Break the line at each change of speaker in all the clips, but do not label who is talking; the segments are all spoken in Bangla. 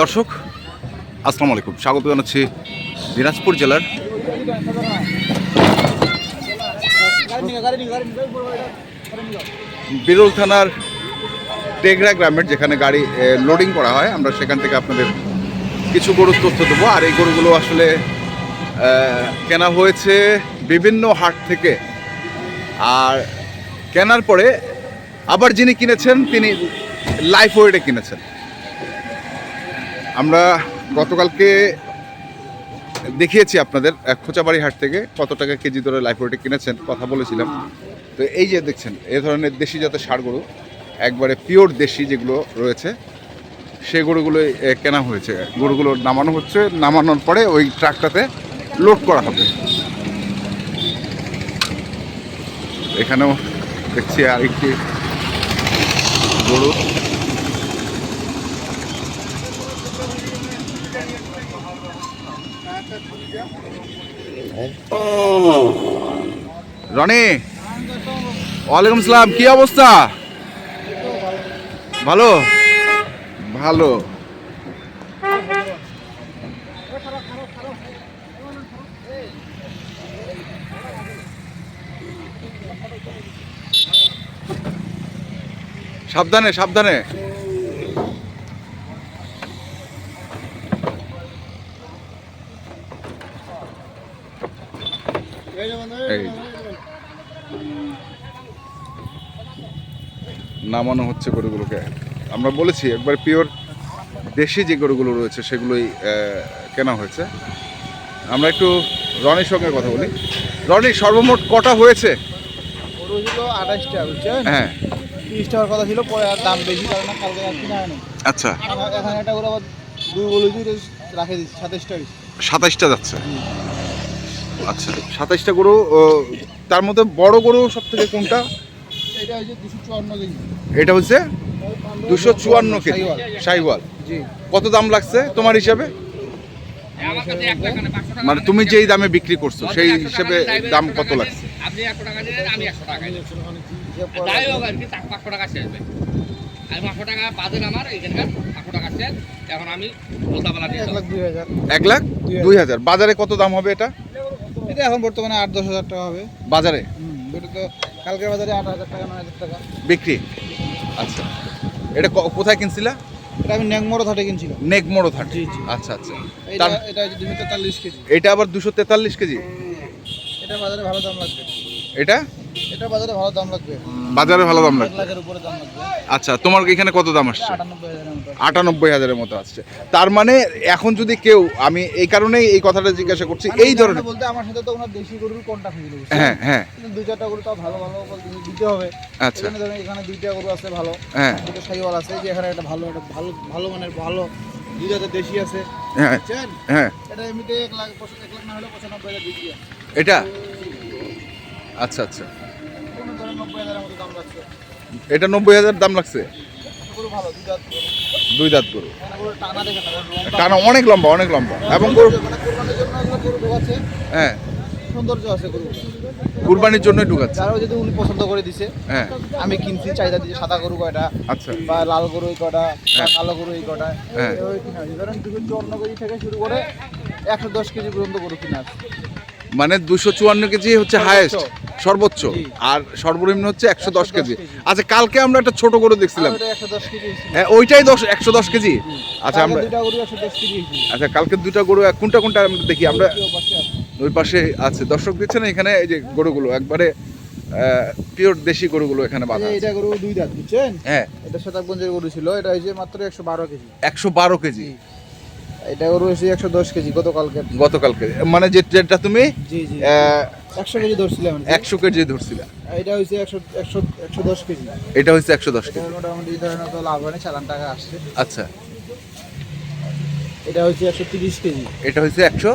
দর্শক, আসসালামু আলাইকুম। স্বাগত জানাচ্ছি দিনাজপুর জেলার বিরল থানার টেগরা গ্রামের যেখানে গাড়ি লোডিং করা হয়। আমরা সেখান থেকে আপনাদের কিছু গরুর তথ্য দেবো। আর এই গরুগুলো আসলে কেনা হয়েছে বিভিন্ন হাট থেকে। আর কেনার পরে আবার যিনি কিনেছেন, তিনি লাইফ ওয়েটে কিনেছেন। আমরা গতকালকে দেখিয়েছি আপনাদের খোঁচাবাড়ি হাট থেকে কত টাকা কেজি ধরে লাইফ কিনেছেন কথা বলেছিলাম। তো এই যে দেখছেন এ ধরনের দেশি জাতের ষাড় গরু একবারে পিওর দেশি যেগুলো রয়েছে সে গরুগুলোই এ, কেনা হয়েছে। গরুগুলো নামানো হচ্ছে নামানোর পরে ওই ট্রাকটাতে লোড করা হবে। এখানেও দেখছি আরেকটি গরু। রনি ওয়ালাইকুম সালাম কি অবস্থা? ভালো? ভালো। সাবধানে সাবধানে। এই নামানো হচ্ছে গরুগুলোকে। আমরা বলেছি একবার পিওর দেশি যে গরুগুলো রয়েছে সেগুলোই কেনা হয়েছে। আমরা একটু রনির সঙ্গে কথা বলি। রনি সর্বমোট কটা হয়েছে?
গরু ছিল আঠাশটা বুঝছেন?
হ্যাঁ।
তিরিশ টাকার কথা ছিল পরে আর দাম বেশি কারণ কালকে আর কিনা হয়নি।
আচ্ছা।
এখন- একটা গরু আবার দুই গরু দিয়ে রাখে দিচ্ছি সাতাশটা
সাতাইশটা যাচ্ছে। আচ্ছা। সাতাইশটা গরু তার মধ্যে বড় গরু সব থেকে কোনটা?
এটা হচ্ছে দুশো চুয়ান্ন কেজি।
সাইওয়াল। কত দাম লাগছে তোমার হিসাবে? মানে তুমি যেই দামে বিক্রি করছ সেই হিসেবে দাম কত লাগছে?
এক লাখ দুই হাজার।
বাজারে কত দাম হবে এটা?
এটা এখন বর্তমানে আট দশ হাজার টাকা হবে।
বাজারে?
এটা তো কালকের বাজারে আট হাজার টাকা নয় হাজার টাকা।
বিক্রি? আচ্ছা। এটা কোথায় কিনছিলা?
এটা আমি নেকমোড়ো থাটে কিনছিলাম।
নেকমোড়ো থাট
জি, জি।
আচ্ছা আচ্ছা।
এটা এটা দুশো তেতাল্লিশ কেজি।
এটা আবার দুশো তেতাল্লিশ কেজি?
এটা বাজারে ভালো দাম লাগবে।
এটা?
এটা বাজারে ভালো দাম লাগবে।
বাজারে ভালো দাম লাগবে?
লাখের উপরে দাম লাগবে।
আচ্ছা তোমার এখানে কত দাম আসছে?
আটানব্বই হাজারের মতো
আসছে। তার মানে এখন যদি কেউ আমি এই কারণেই এই কথাটা জিজ্ঞাসা করছি এই ধরনের
বলতে আমার সাথে তো ওনার দেশি গরুর কন্টাক্ট হয়ে গেছে
হ্যাঁ হ্যাঁ।
দুই চারটা গরু তাও ভালো ভালো দিতে হবে।
আচ্ছা।
এখানে ধরেন এখানে দুইটা গরু আছে ভালো
হ্যাঁ।
দুটো সাইওয়াল আছে যে এখানে একটা ভালো একটা ভালো ভালো মানের ভালো দুই জাতের দেশি আছে
হ্যাঁ হ্যাঁ।
এটা এমনিতে এক লাখ এক লাখ না হলে পঁচানব্বই হাজার
এটা? আচ্ছা আচ্ছা। এটা নব্বই হাজার দাম লাগছে
দুই
দাঁত গরু।
এখানে টানা
অনেক লম্বা অনেক লম্বা। এবং গরু
মানে জন্য
হ্যাঁ।
সৌন্দর্য আছে গরু
কুরবানির জন্যই ঢুকাচ্ছে।
যদি উনি পছন্দ করে দিছে
হ্যাঁ।
আমি কিনছি চাহিদা দিচ্ছে সাদা গরু কয়টা
আচ্ছা।
বা লাল গরু এই বা
হ্যাঁ।
কালো গরু এই
হ্যাঁ।
ধরেন দুশো কেজি থেকে শুরু করে একশো দশ কেজি পর্যন্ত গরু কিনা আছে।
মানে দুশো চুয়ান্ন কেজি হচ্ছে হায়েস্ট সর্বোচ্চ। আর সর্বনিম্ন হচ্ছে একশো দশ কেজি। আচ্ছা কালকে আমরা একটা ছোট গরু দেখছিলাম। হ্যাঁ ওইটাই দশ একশো দশ কেজি? আচ্ছা আমরা আচ্ছা কালকে দুটা গরু কোনটা কোনটা আমরা দেখি আমরা। ওই পাশে আছে। দর্শক দিচ্ছে না এখানে এই যে গরুগুলো একবারে পিওর দেশি গরুগুলো এখানে
এই
বাঁধা
এটা গরু দুই দাঁত বুঝছেন?
হ্যাঁ।
এটা শতাব্দীর গরু ছিল এটা হয়েছে মাত্র একশো বারো কেজি।
একশো বারো কেজি।
এটা গরু হয়েছে একশো দশ কেজি গতকালকে।
গতকালকে। মানে যে যেটা তুমি
জি জি।
আহ,
একশো কেজি ধরছিলাম আর কি।
একশো কেজি ধরছিলে
এটা হয়েছে একশো একশো একশো দশ কেজি।
এটা দশ
এটা
কেজি
মোটামুটি ধরেন তো লাভ হয় চালান টাকা আসছে।
আচ্ছা।
এটা হচ্ছে একশো তিরিশ কেজি।
এটা হচ্ছে একশো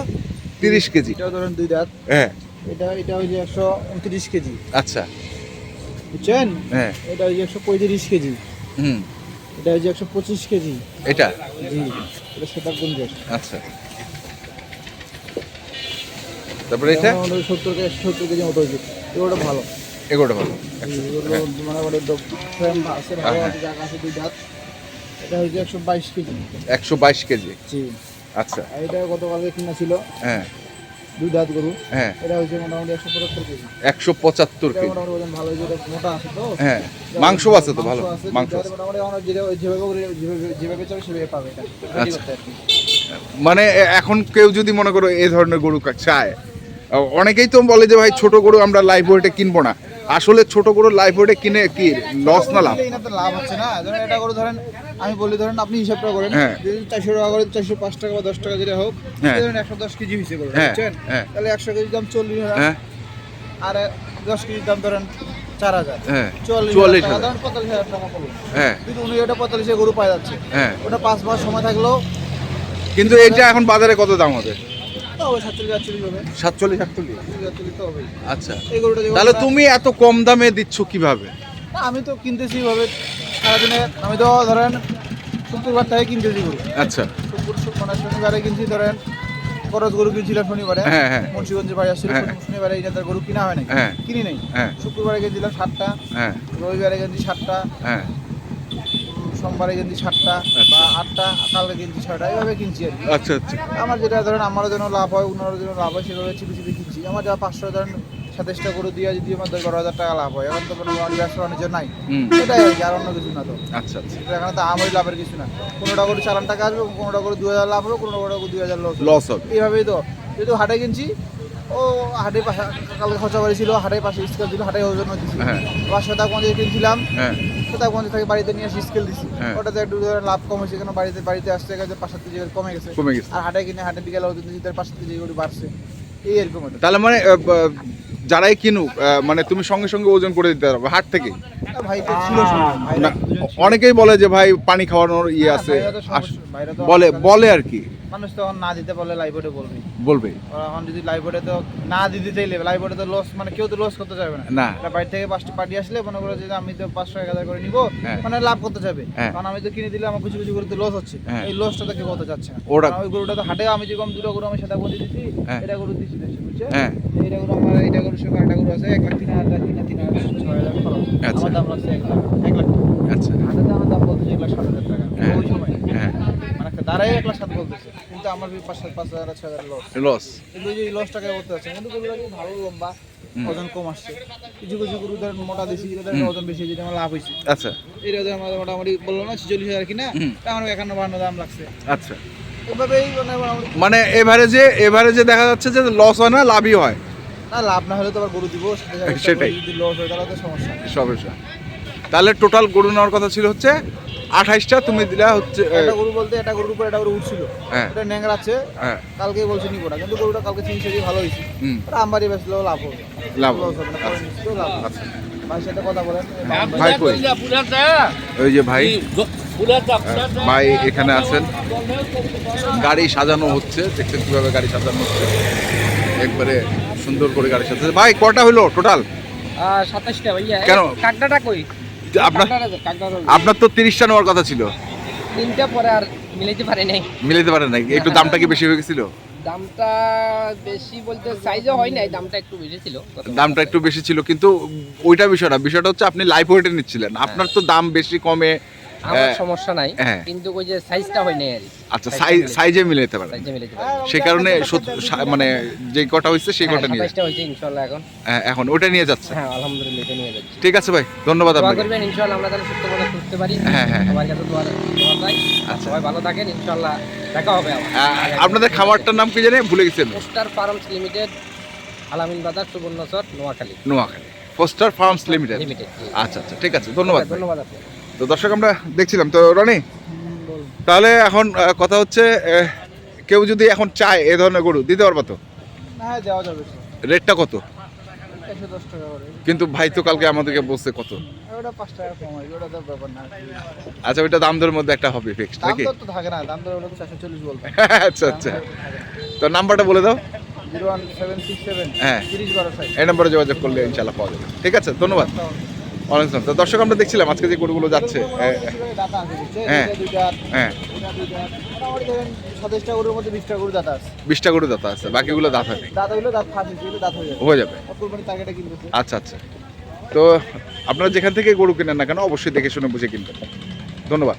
তিরিশ কেজি।
এটাও ধরেন দুই দাঁত।
হ্যাঁ।
এটা এটা হচ্ছে একশো উনত্রিশ কেজি।
আচ্ছা।
বুঝছেন?
হ্যাঁ।
এটা হচ্ছে একশো পঁয়ত্রিশ কেজি।
হুম।
এটা হচ্ছে একশো পঁচিশ কেজি।
এটা?
জি। এটা শতাব্দীর
আচ্ছা। তারপরে এটা?
সত্তর কেজি সত্তর কেজি মতো হয়েছে। এগুলো ভালো।
ভালো
মোটামুটি ফ্রেম আছে ভালো আছে জায়গা আছে দুই দাঁত এটা হচ্ছে একশো বাইশ কেজি।
একশো বাইশ কেজি? আচ্ছা।
এটা গতকালকে কিনা ছিল।
হ্যাঁ।
দুই দাঁত গরু।
হ্যাঁ।
এটা হচ্ছে মোটামুটি একশো পঁচাত্তর কেজি।
একশো পঁচাত্তর কেজি।
মোটামুটি ওজন ভালো যেটা মোটা আছে তো।
হ্যাঁ। মাংস আছে তো ভালো। মাংস আছে।
মোটামুটি আমরা যেভাবে যেভাবে- সেভাবে পাবে এটা।
আচ্ছা।
কি।
মানে এখন কেউ যদি মনে করো এই ধরনের গরু চায় অনেকেই তো বলে যে ভাই ছোট গরু আমরা লাইফ ওয়েটে কিনবো না। আসলে ছোট গরু লাইফ ওয়েটে কিনে কি লস না লাভ?
তো লাভ হচ্ছে না। ধরেন এটা করে ধরেন আমি বলি ধরেন আপনি হিসাবটা করেন
হ্যাঁ।
যদি চারশো টাকা করে চারশো পাঁচ টাকা বা দশ টাকা যেটা হোক
হ্যাঁ।
ধরেন একশো দশ কেজি হিসেবে
হ্যাঁ,
বুঝছেন। তাহলে একশো কেজি দাম চল্লিশ হাজার আর দশ কেজির দাম ধরেন চার হাজার। চুয়াল্লিশ হাজার। ধরেন পঁয়তাল্লিশ হাজার টাকা পড়ল। কিন্তু উনি ওটা পঁয়তাল্লিশে গরু পাওয়া যাচ্ছে। ওটা পাঁচ মাস সময় থাকলেও
কিন্তু এটা এখন বাজারে কত দাম হবে?
সাতচল্লিশ আটচল্লিশ
আচ্ছা। তাহলে তুমি এত কম দামে দিচ্ছ কীভাবে?
না, আমি তো কিনতেছি ভাবে সারাদিনে আমি তো ধরেন শুক্রবার থেকে কিনতেছি গরু।
আচ্ছা।
মানে শনিবারে কিনছি ধরেন খরচ গরু কিনছিলাম শনিবারে।
হ্যাঁ, হ্যাঁ।
মুন্সিগঞ্জের বাড়ি আসছিল
হ্যাঁ।
শনিবারে এই গরু কিনা হয়
হ্যাঁ।
কিনি নাই।
হ্যাঁ।
শুক্রবারে কিনছিলাম সাতটা।
হ্যাঁ।
রবিবারে কিনছি সাতটা।
হ্যাঁ।
সোমবারে কিনছি সাতটা বা আটটা কালকে কিনছি ছয়টা এইভাবে কিনছি আর কি।
আচ্ছা আচ্ছা।
আমার যেটা ধরেন আমারও যেন লাভ হয় অন্যের জন্য লাভ হয় সেভাবে চিপি চিপি কিনছি। আমার যা পাঁচশো ধরেন সাতাশটা গরু দিয়ে যদি আমার দশ বারো হাজার টাকা লাভ হয় এখন তো কোনো ব্যবসা বাণিজ্য নাই। এটাই আর কি আর অন্য কিছু না তো।
আচ্ছা আচ্ছা।
এখানে তো আমারই লাভের কিছু না। কোনোটা করে চালান টাকা আসবে কোনোটা করে দু হাজার লাভ হবে কোনোটা করে দুই হাজার লস
লস হবে।
এইভাবেই তো। যেহেতু হাটে কিনছি ও হাটে পাশে কালকে খরচা বাড়ি ছিল হাটে পাশে স্কেল ছিল হাটে ওজন দিচ্ছি
হ্যাঁ।
আবার শতাগঞ্জে কিনছিলাম
হ্যাঁ।
থেকে বাড়িতে নিয়ে এসে স্কেল দিচ্ছি
হ্যাঁ।
ওটাতে একটু ধরেন লাভ কম হয়েছে কেন বাড়িতে বাড়িতে আসতে গেছে পাঁচ সাত কেজি কমে গেছে।
কমে গেছে।
আর হাটে কিনে হাটে বিকেলে ওজন দিচ্ছি তার পাঁচ সাত কেজি করে বাড়ছে। এই এরকম
তাহলে মানে যারাই কিনুক মানে তুমি সঙ্গে সঙ্গে ওজন করে দিতে পারবে হাট থেকে? অনেকেই বলে যে ভাই পানি খাওয়ানোর ইয়ে আছে। বলে বলে আর কি।
মানুষ তখন না দিতে পারলে লাইভে বলবে
বলবে
এখন যদি লাইভে তো না দিতে চাইলে লাইভে তো লস মানে কেউ তো লস করতে চাইবে না
না
এটা বাইরে থেকে পাঁচটা পার্টি আসলে মনে করো যে আমি তো পাঁচশো এক হাজার করে নিব
হ্যাঁ।
মানে লাভ করতে যাবে
হ্যাঁ।
কারণ আমি তো কিনে দিলে আমার কিছু কিছু করে তো লস হচ্ছে
হ্যাঁ।
এই লসটা তো কেউ করতে চাচ্ছে না কারণ ওই গরুটা তো হাটে আমি যেরকম দুটো গরু আমি সাদা গরু দিচ্ছি। এটা গরু দিচ্ছি বুঝছে এইটা গরু আমার এইটা গরু একটা গরু আছে এক লাখ তিন হাজার তিন তিন হাজার ছয় হাজার খরচ
আচ্ছা।
আমার দাম লাগছে এক লাখ এক লাখ।
আচ্ছা।
হাটে তো আমার দাম বলতেছে এক লাখ সাত হাজার টাকা।
হ্যাঁ।
ওই সময়।
হ্যাঁ।
মানে একটা দাঁড়াই এক লাখ সাত বলতেছে। কিন্তু আমার পাঁচ পাঁচ হাজার ছয় হাজার লস
লস
কিন্তু এই যে এই লসটাকে করতে হচ্ছে। কিন্তু গরুটা কি ভালো লম্বা ওজন কম আসছে। কিছু কিছু গরু ধরেন মোটা দিছি এদের ওজন বেশি যেটা আমার লাভ হয়েছে।
আচ্ছা।
এই ওদের আমাদের মোটামুটি বলল না ছেচল্লিশ হাজার কিনা। আমার একান্ন বান্ন দাম লাগছে।
আচ্ছা।
এভাবেই মানে
মানে এভারেজে এভারেজে দেখা যাচ্ছে যে লস হয় না লাভই হয়।
না লাভ না হলে তো আবার গরু দিব
সেটাই।
যদি লস হয় তাহলে তো সমস্যা।
সমস্যা। তাহলে টোটাল গরু নেওয়ার কথা ছিল হচ্ছে আঠাইশটা তুমি দিলা হচ্ছে
একটা গরু বলতে একটা গরুর উপর একটা গরু উঠছিল।
হ্যাঁ।
এটা ন্যাংরাচ্ছে
হ্যাঁ।
কালকে বলছে নিবো না কিন্তু গরুটা কালকে চিকিৎসা দিয়ে ভালো হয়েছে।
হুম।
ওটা আমবাড়ি লাভ হবে।
লাভ
হবে। নিশ্চয়ই লাভ।
আচ্ছা।
ভাইয়ের সাথে কথা বলেন।
ভাই কই? ওই যে ভাই ভাই এখানে আছেন। গাড়ি সাজানো হচ্ছে দেখছেন কীভাবে গাড়ি সাজানো হচ্ছে। একবারে সুন্দর করে গাড়ি সাজাচ্ছে। ভাই কটা হলো টোটাল?
সাতাশটা ভাইয়া।
কেন?
কাকডাটা কই?
আপনার আপনার তো তিরিশটা নেওয়ার কথা ছিল।
তিনটা পরে আর মিলাইতে পারে নাই।
মিলাইতে পারেন নাই। একটু দামটা কি বেশি হয়ে গেছিল?
দামটা বেশি বলতে সাইজও হয় নাই দামটা একটু বেশি ছিল।
দামটা একটু বেশি ছিল কিন্তু ওইটা বিষয় না। বিষয়টা হচ্ছে আপনি লাইফ ওয়েটে নিচ্ছিলেন। আপনার তো দাম বেশি কমে
আমার সমস্যা নাই
হ্যাঁ।
কিন্তু ওই যে সাইজটা হয়
আচ্ছা সাইজ পারেন সেই কারণে মানে যে কটা হয়েছে সেই কটা নিয়ে
হয়েছে ইনশাল্লাহ এখন।
হ্যাঁ, এখন ওটা নিয়ে যাচ্ছে।
হ্যাঁ আলহামদুলিল্লাহ এটা নিয়ে যাচ্ছি।
ঠিক আছে ভাই ধন্যবাদ
দোয়া করবেন ইনশাল্লাহ আমরা তাহলে সুস্থ মতো করতে পারি।
হ্যাঁ, হ্যাঁ, হ্যাঁ।
সবার কাছে দোয়া দোয়া চাই।
আচ্ছা।
সবাই ভালো থাকেন দেখা হবে
আপনাদের খাবারটার নাম কি জানে? ভুলে গেছেন
poster farms limited Alamin Bazar Subarnachar Noakhali.
Noakhali. Poster farms limited
limited
আচ্ছা আচ্ছা ঠিক আছে ধন্যবাদ
ধন্যবাদ আপনাকে।
তো দর্শক আমরা দেখছিলাম। তো রনি তাহলে এখন কথা হচ্ছে কেউ যদি এখন চায় এ ধরনের গরু দিতে পারবা তো?
হ্যাঁ
রেটটা কত? কিন্তু ভাই তো কালকে আমাদেরকে বলছে কত? আচ্ছা ওইটা দাম দরের মধ্যে একটা হবে ফিক্সড
দাম
নাকি? আচ্ছা আচ্ছা। তো নাম্বারটা বলে দাও। হ্যাঁ। এই নম্বরে যোগাযোগ করলে ইনশাল্লাহ পাওয়া যাবে। ঠিক আছে ধন্যবাদ। আসসালাম। তো দর্শক আমরা দেখছিলাম আজকে যে গরুগুলো যাচ্ছে। হ্যাঁ, হ্যাঁ।
সাতাশটা গরুর মধ্যে বিশটা গরু দাতা আছে।
বিশটা গরু দাঁত আছে বাকিগুলো দাঁত হয়নি।
দাঁত ফাঁসি দাঁত হয়ে যাবে।
হয়ে যাবে। আচ্ছা আচ্ছা। তো আপনারা যেখান থেকে গরু কেনেন না কেন অবশ্যই দেখে শুনে বুঝে কিনবেন। ধন্যবাদ।